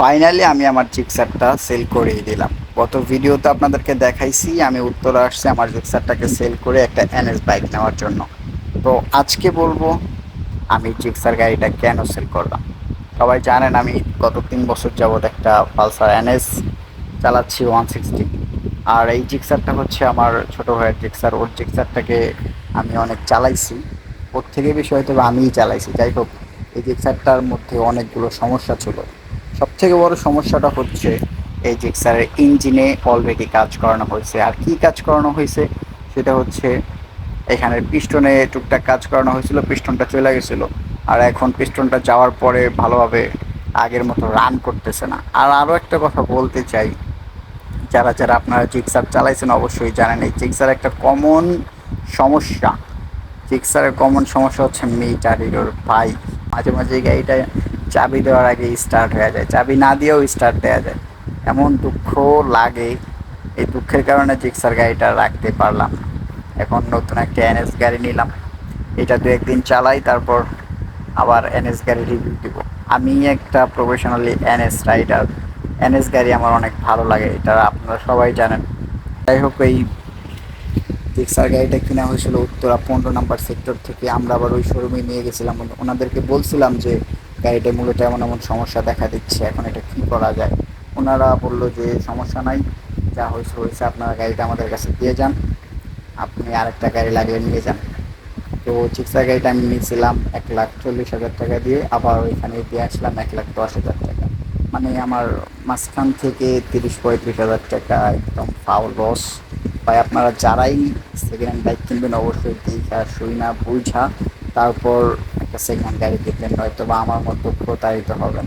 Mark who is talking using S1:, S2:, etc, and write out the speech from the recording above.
S1: Finally আমি আমার জিক্সারটা sell করেই দিলাম। গত ভিডিওতে আপনাদেরকে দেখাইছি, আমি উত্তরে আসছি, আমার জিক্সারটাকে সেল করে একটা এনএস বাইক নেওয়ার জন্য। তো আজকে বলব, আমি জিক্সার গাড়িটা কেন সেল করলাম? সবাই জানেন, আমি গত তিন বছর যাবৎ একটা পালসার এনএস চালাচ্ছি ওয়ান সিক্সটি আর এই জিক্সারটা হচ্ছে আমার ছোট ভাইয়ের জিক্সার ওর জিক্সারটাকে আমি অনেক চালাইছি। ওর থেকে বেশি হয়তো আমিই চালাইছি। যাই হোক, এই জিক্সারটার মধ্যে অনেকগুলো সমস্যা ছিল। সব থেকে বড় সমস্যাটা হচ্ছে এই জিক্সারের ইঞ্জিনে অলরেডি কাজ করানো হয়েছে। আর কি কাজ করানো হয়েছে? সেটা হচ্ছে এখানের পিস্টনে টুকটাক কাজ করানো হয়েছিল, পিস্টনটা চলে গেছিল। আর এখন পিস্টনটা যাওয়ার পরে ভালোভাবে আগের মতো রান করতেছে না। আর আরও একটা কথা বলতে চাই, যারা যারা আপনারা জিক্সার চালাইছেন অবশ্যই জানেন, এই জিক্সার একটা কমন সমস্যা। জিক্সারের কমন সমস্যা হচ্ছে মিটার এরোর পাই মাঝে মাঝে গাড়িটা চাবি দেওয়ার আগে স্টার্ট হয়ে যায়। চাবি না দিয়েও স্টার্ট দেওয়া যায়। এমন দুঃখ লাগে। এই দুঃখের কারণে জিক্সার গাড়িটা রাখতে পারলাম এখন নতুন একটা এনএস গাড়ি নিলাম। এটা দু একদিন চালাই, তারপর আবার এনএস গাড়ি রিভিউ দিব। আমি একটা প্রফেশনালি এনএস রাইডার এনএস গাড়ি আমার অনেক ভালো লাগে, এটা আপনারা সবাই জানেন। যাই হোক, এই জিক্সার গাড়িটা কিনা হয়েছিল উত্তরা পনেরো নাম্বার সেক্টর থেকে। আমরা আবার ওই শোরুমে নিয়ে গেছিলাম। ওনাদেরকে বলছিলাম যে গাড়িটা মূলত এমন এমন সমস্যা দেখা দিচ্ছে। এখন এটা কী করা যায়? ওনারা বলল যে সমস্যা নাই, যা হয়েছে হয়েছে, আপনারা গাড়িটা আমাদের কাছে দিয়ে যান। আপনি আরেকটা গাড়ি লাগিয়ে নিয়ে যান। তো জিক্সার গাড়িটা আমি নিয়েছিলাম এক লাখ চল্লিশ হাজার টাকা দিয়ে, আবার ওইখানে দিয়ে আসলাম এক লাখ দশ হাজার টাকা। মানে আমার মাঝখান থেকে তিরিশ পঁয়ত্রিশ হাজার টাকা একদম ফাউল লস ভাই, আপনারা যারাই সেকেন্ড হ্যান্ড বাইক কিনবেন, অবশ্যই দেখা শুই না, বুঝা। তারপর সেকেন্ডারি দেখলেন নয়তো বা আমার মতো প্রতারিত হবেন